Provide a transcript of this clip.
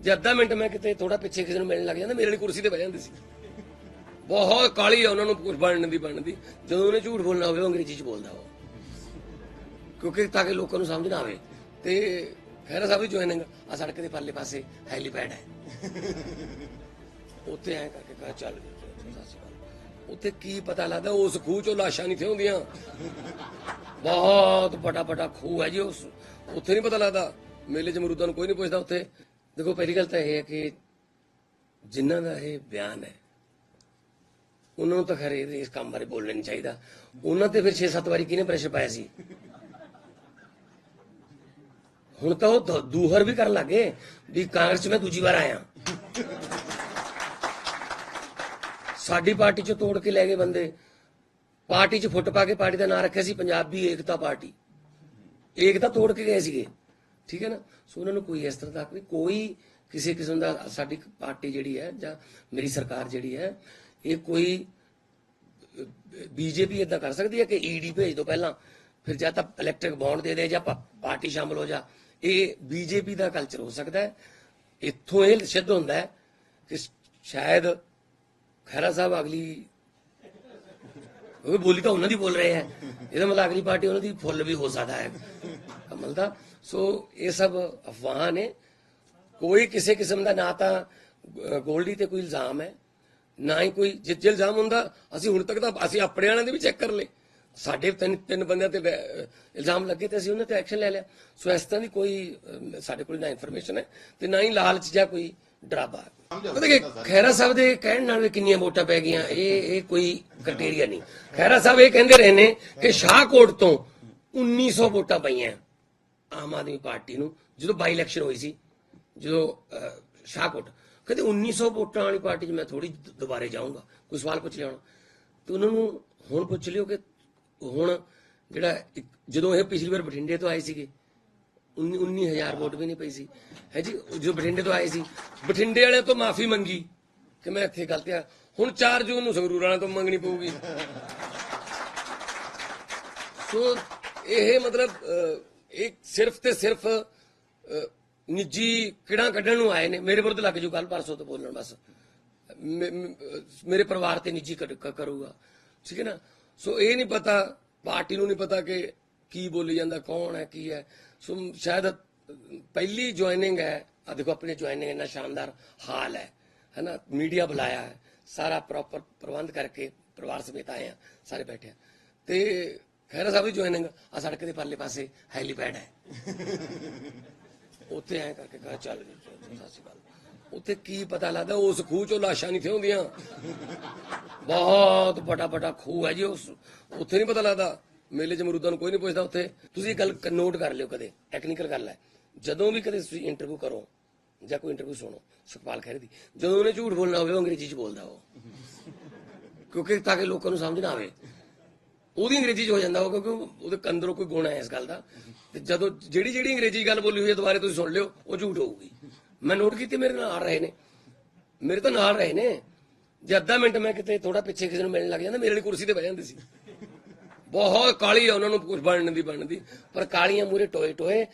ਜੇ ਅੱਧਾ ਮਿੰਟ ਮੈਂ ਕਿਤੇ ਥੋੜਾ ਪਿੱਛੇ ਕਿਸੇ ਨੂੰ ਮਿਲਣ ਲੱਗ ਜਾਂਦਾ, ਮੇਰੇ ਵਾਲੀ ਕੁਰਸੀ ਤੇ ਬਹਿ ਜਾਂਦੇ ਸੀ। ਬਹੁਤ ਕਾਲੀ ਆ ਉਹਨਾਂ ਨੂੰ ਕੁਝ ਬਣਨ ਦੀ ਬਣਨ ਦੀ। ਜਦੋਂ ਉਹਨੇ ਝੂਠ ਬੋਲਣਾ ਹੋਵੇ ਅੰਗਰੇਜ਼ੀ ਚ ਬੋਲਦਾ ਉਹ। ਕਿਉਂਕਿ ਤਾਂ ਕਿ ਲੋਕਾਂ ਨੂੰ ਸਮਝ ਨਾ ਆਵੇ। ਤੇ ਖੈਰਾ ਸਾਹਿਬ ਦੀ ਜੁਆਇਨਿੰਗ ਆ ਸੜਕ ਦੇ ਪਰਲੇ ਪਾਸੇ ਹੈਲੀਪੈਡ ਹੈ। ਉੱਥੇ ਐ ਕਰਕੇ ਕਹਾ, ਚੱਲ ਉੱਥੇ ਕੀ ਪਤਾ ਲੱਗਦਾ, ਉਸ ਖੂਹ ਚੋਂ ਲਾਸ਼ਾਂ ਨਹੀਂ ਥੇ ਹੁੰਦੀਆਂ। ਬਹੁਤ ਬੜਾ ਬੜਾ ਖੂਹ ਹੈ ਜੀ ਉਸ। ਉੱਥੇ ਨਹੀਂ ਪਤਾ ਲੱਗਦਾ। ਮੇਲੇ ਚ ਮਰੂਦਾਂ ਨੂੰ ਕੋਈ ਨਹੀਂ ਪੁੱਛਦਾ ਉੱਥੇ। ਦੇਖੋ, ਪਹਿਲੀ ਗੱਲ ਤਾਂ ਇਹ ਹੈ ਕਿ ਜਿਨ੍ਹਾਂ ਦਾ ਇਹ ਬਿਆਨ ਹੈ, ਉਹਨਾਂ ਨੂੰ ਤਾਂ ਖੈਰ ਇਹਦੇ ਇਸ ਕੰਮ ਬਾਰੇ ਬੋਲਣਾ ਨਹੀਂ ਚਾਹੀਦਾ। ਉਹਨਾਂ ਤੇ ਫਿਰ 6-7 ਵਾਰੀ ਕਿਹਨੇ ਪ੍ਰੈਸ਼ਰ ਪਾਇਆ ਸੀ? ਹੁਣ ਤਾਂ ਉਹ ਦ- ਦੂਹਰ ਵੀ ਕਰਨ ਲੱਗੇ ਵੀ ਕਾਂਗਰਸ 'ਚ ਮੈਂ ਦੂਜੀ ਵਾਰ ਆਇਆ। ਸਾਡੀ ਪਾਰਟੀ 'ਚ ਤੋੜ ਕੇ ਲੈ ਗਏ ਬੰਦੇ। ਪਾਰਟੀ 'ਚ ਫੁੱਟ ਪਾ ਕੇ ਪਾਰਟੀ ਦਾ ਨਾਂ ਰੱਖਿਆ ਸੀ, ਪੰਜਾਬੀ ਏਕਤਾ ਪਾਰਟੀ। ਏਕਤਾ ਤੋੜ ਕੇ ਗਏ ਸੀਗੇ। ਠੀਕ ਹੈ ਨਾ? ਸੋ ਉਹਨਾਂ ਨੂੰ ਕੋਈ ਇਸ ਤਰ੍ਹਾਂ ਦਾ ਕੋਈ ਕੋਈ ਕਿਸੇ ਕਿਸਮ ਦਾ ਸਾਡੀ ਪਾਰਟੀ ਜਿਹੜੀ ਹੈ ਜਾਂ ਮੇਰੀ ਸਰਕਾਰ ਜਿਹੜੀ ਹੈ, ਇਹ ਕੋਈ, ਬੀਜੇਪੀ ਇਦਾਂ ਕਰ ਸਕਦੀ ਹੈ ਕਿ ਈਡੀ ਭੇਜ ਦੋ ਪਹਿਲਾਂ, ਫਿਰ ਜਾਂ ਤਾਂ ਇਲੈਕਟ੍ਰਿਕ ਬੌਂਡ ਦੇ ਦੇ ਜਾਂ ਪਾਰਟੀ ਸ਼ਾਮਲ ਹੋ ਜਾ। ਇਹ ਬੀਜੇਪੀ ਦਾ ਕਲਚਰ ਹੋ ਸਕਦਾ ਹੈ। ਇੱਥੋਂ ਇਹ ਸਿੱਧ ਹੁੰਦਾ ਹੈ ਕਿ ਸ਼ਾਇਦ ਖੈਰਾ ਸਾਹਿਬ ਅਗਲੀ, ਉਹ ਬੋਲੀ ਤਾਂ ਉਹਨਾਂ ਦੀ ਬੋਲ ਰਹੇ ਹੈ। ਇਹਦਾ ਮਤਲਬ ਅਗਲੀ ਪਾਰਟੀ ਉਹਨਾਂ ਦੀ ਫੁੱਲ ਵੀ ਹੋ ਸਕਦਾ ਹੈ। ਕਮਲ ਦਾ ਸੋ ਇਹ ਸਭ ਅਫਵਾਹਾਂ ਨੇ। ਕੋਈ ਕਿਸੇ ਕਿਸਮ ਦਾ ਨਾ ਤਾਂ ਗੋਲਡੀ ਤੇ ਕੋਈ ਇਲਜ਼ਾਮ ਹੈ, ਨਾ ਹੀ ਕੋਈ ਜੇ ਇਲਜ਼ਾਮ ਹੁੰਦਾ, ਅਸੀਂ ਹੁਣ ਤੱਕ ਤਾਂ ਅਸੀਂ ਆਪਣੇ ਵਾਲਿਆਂ ਦੇ ਵੀ ਚੈੱਕ ਕਰ ਲਏ। ਸਾਡੇ ਤਿੰਨ ਤਿੰਨ ਬੰਦਿਆਂ ਤੇ ਇਲਜ਼ਾਮ ਲੱਗੇ ਤੇ ਅਸੀਂ ਉਹਨਾਂ ਤੇ ਐਕਸ਼ਨ ਲੈ ਲਿਆ। ਸੋ ਇਸ ਤਰ੍ਹਾਂ ਦੀ ਕੋਈ ਸਾਡੇ ਕੋਲ ਨਾ ਇਨਫੋਰਮੇਸ਼ਨ ਹੈ ਤੇ ਨਾ ਹੀ ਲਾਲਚ ਜਾਂ ਕੋਈ ਡਰਾਵਾ ਪਤਾ ਕਿ ਖੈਰਾ ਸਾਹਿਬ ਦੇ ਕਹਿਣ ਨਾਲ ਵੀ ਕਿੰਨੀਆਂ ਵੋਟਾਂ ਪੈ ਗਈਆਂ, ਇਹ ਇਹ ਕੋਈ ਕ੍ਰਾਈਟੇਰੀਆ ਨਹੀਂ। ਖੈਰਾ ਸਾਹਿਬ ਇਹ ਕਹਿੰਦੇ ਰਹੇ ਨੇ ਕਿ ਸ਼ਾਹਕੋਟ ਤੋਂ 1900 ਵੋਟਾਂ ਪਈਆਂ। ਆਮ ਆਦਮੀ ਪਾਰਟੀ ਨੂੰ ਜਦੋਂ ਬਾਈ ਇਲੈਕਸ਼ਨ ਹੋਈ ਸੀ ਜਦੋਂ ਸ਼ਾਹਕੋਟ ਕਹਿੰਦੇ 1900 ਵੋਟਾਂ ਵਾਲੀ ਪਾਰਟੀ 'ਚ ਮੈਂ ਥੋੜੀ ਦੁਬਾਰੇ ਜਾਊਂਗਾ ਕੋਈ ਸਵਾਲ ਪੁੱਛ ਲਿਆ ਹੋਣਾ। ਤੇ ਉਹਨਾਂ ਨੂੰ ਹੁਣ ਪੁੱਛ ਲਿਓ ਕਿ ਹੁਣ ਜਿਹੜਾ ਜਦੋਂ ਇਹ ਪਿਛਲੀ ਵਾਰ ਬਠਿੰਡੇ ਤੋਂ ਆਏ ਸੀਗੇ 19 19000 ਵੋਟ ਵੀ ਨਹੀਂ ਪਈ ਸੀ। ਹੈ ਜੀ ਜੋ ਬਠਿੰਡੇ ਤੋਂ ਆਏ ਸੀ ਬਠਿੰਡੇ ਵਾਲਿਆਂ ਤੋਂ ਮਾਫੀ ਮੰਗੀ ਕਿ ਮੈਂ ਇੱਥੇ ਗਲਤੀ ਆ। ਹੁਣ 4 ਜੂਨ ਨੂੰ ਸੰਗਰੂਰ ਵਾਲਿਆਂ ਤੋਂ ਮੰਗਣੀ ਪਊਗੀ। ਸੋ ਇਹ ਮਤਲਬ ਇਹ ਸਿਰਫ ਤੇ ਸਿਰਫ ਨਿੱਜੀ ਕਿਹੜਾ ਕੱਢਣ ਨੂੰ ਆਏ ਨੇ। ਮੇਰੇ ਵਿਰੁੱਧ ਲੱਗ ਜੂ ਕੱਲ ਪਰਸੋਂ ਤੋਂ ਬੋਲਣ ਬਸ। ਮੇ- ਮੇਰੇ ਪਰਿਵਾਰ ਤੇ ਨਿੱਜੀ ਕਰੂਗਾ। ਠੀਕ ਹੈ ਨਾ? ਸੋ ਇਹ ਨਹੀਂ ਪਤਾ, ਪਾਰਟੀ ਨੂੰ ਨਹੀਂ ਪਤਾ ਕਿ ਕੀ ਬੋਲੀ ਜਾਂਦਾ, ਕੌਣ ਹੈ, ਕੀ ਹੈ। ਸੋ ਸ਼ਾਇਦ, ਪਹਿਲੀ ਜੁਆਇਨਿੰਗ ਹੈ ਆ ਦੇਖੋ ਆਪਣੀ ਜੁਆਇਨਿੰਗ ਇੰਨਾ ਸ਼ਾਨਦਾਰ ਹਾਲ ਹੈ ਹੈਨਾ ਮੀਡੀਆ ਬੁਲਾਇਆ ਹੈ, ਸਾਰਾ ਪ੍ਰੋਪਰ ਪ੍ਰਬੰਧ ਕਰਕੇ ਪਰਿਵਾਰ ਸਮੇਤ ਆਏ ਆ ਸਾਰੇ ਬੈਠੇ ਆ ਤੇ ਖੈਰਾ ਸਾਹਿਬ ਦੀ ਜੁਆਇਨਿੰਗ ਆ ਸੜਕ ਦੇ ਪਰਲੇ ਪਾਸੇ ਹੈਲੀਪੈਡ ਹੈ। ਉੱਥੇ ਐ ਕਰਕੇ ਕਹਾ ਚੱਲ ਵੀ ਸਤਿ ਸ਼੍ਰੀ ਅਕਾਲ। ਉੱਥੇ ਕੀ ਪਤਾ ਲੱਗਦਾ, ਉਸ ਖੂਹ ਚੋਂ ਲਾਸ਼ਾਂ ਨਹੀਂ ਥੇ ਬਹੁਤ ਬੜਾ ਬੜਾ ਖੂਹ ਹੈ ਜੀ, ਉਸ ਉੱਥੇ ਨਹੀਂ ਪਤਾ ਲੱਗਦਾ। ਮੇਲੇ ਚ ਮਰੂਦਾਂ ਨੂੰ ਕੋਈ ਨਹੀਂ ਪੁੱਛਦਾ ਉੱਥੇ। ਤੁਸੀਂ ਗੱਲ ਨੋਟ ਕਰ ਲਿਓ ਕਦੇ ਟੈਕਨੀਕਲ ਗੱਲ ਹੈ। ਜਦੋਂ ਵੀ ਕਦੇ ਤੁਸੀਂ ਇੰਟਰਵਿਊ ਕਰੋ, ਜਾਂ ਕੋਈ ਇੰਟਰਵਿਊ ਸੁਣੋ, ਸੁਖਪਾਲ ਖਹਿਰੇ ਦੀ, ਜਦੋਂ ਉਹਨੇ ਝੂਠ ਬੋਲਣਾ ਹੋਵੇ ਅੰਗਰੇਜ਼ੀ ਚ ਬੋਲਦਾ ਉਹ। ਕਿਉਂਕਿ ਤਾਂ ਕਿ ਲੋਕਾਂ ਨੂੰ ਸਮਝ ਨਾ ਆਵੇ। ਉਹਦੀ ਅੰਗਰੇਜ਼ੀ ਚ ਹੋ ਜਾਂਦਾ ਉਹ ਕਿਉਂਕਿ ਉਹਦੇ ਅੰਦਰੋਂ ਕੋਈ ਗੁਣ ਹੈ ਇਸ ਗੱਲ ਦਾ। ਤੇ ਜਦੋਂ ਜਿਹੜੀ ਜਿਹੜੀ ਅੰਗਰੇਜ਼ੀ ਗੱਲ ਬੋਲੀ ਹੋਈ ਹੈ, ਦੁਬਾਰੇ ਤੁਸੀਂ ਸੁਣ ਲਿਓ, ਉਹ ਝੂਠ ਹੋਊਗੀ। ਮੈਂ ਨੋਟ ਕੀਤੀ, ਮੇਰੇ ਨਾਲ ਰਹੇ ਨੇ। ਮੇਰੇ ਤਾਂ ਨਾਲ ਰਹੇ ਨੇ। ਜੇ ਅੱਧਾ ਮਿੰਟ ਮੈਂ ਕਿਤੇ ਥੋੜਾ ਪਿੱਛੇ ਕਿਸੇ ਨੂੰ ਮਿਲਣ ਲੱਗ ਜਾਂਦਾ, ਮੇਰੇ ਲਈ ਕੁਰਸੀ ਤੇ ਬਹਿ ਜਾਂਦੇ ਸੀ। ਬਹੁਤ ਕਾਲੀ ਆ ਉਹਨਾਂ ਨੂੰ ਕੁਝ ਬਣਨ ਦੀ ਬਣਨ ਦੀ। ਪਰ ਕਾਲੀਆਂ ਮੂਰੇ ਟੋਏ ਟੋਏ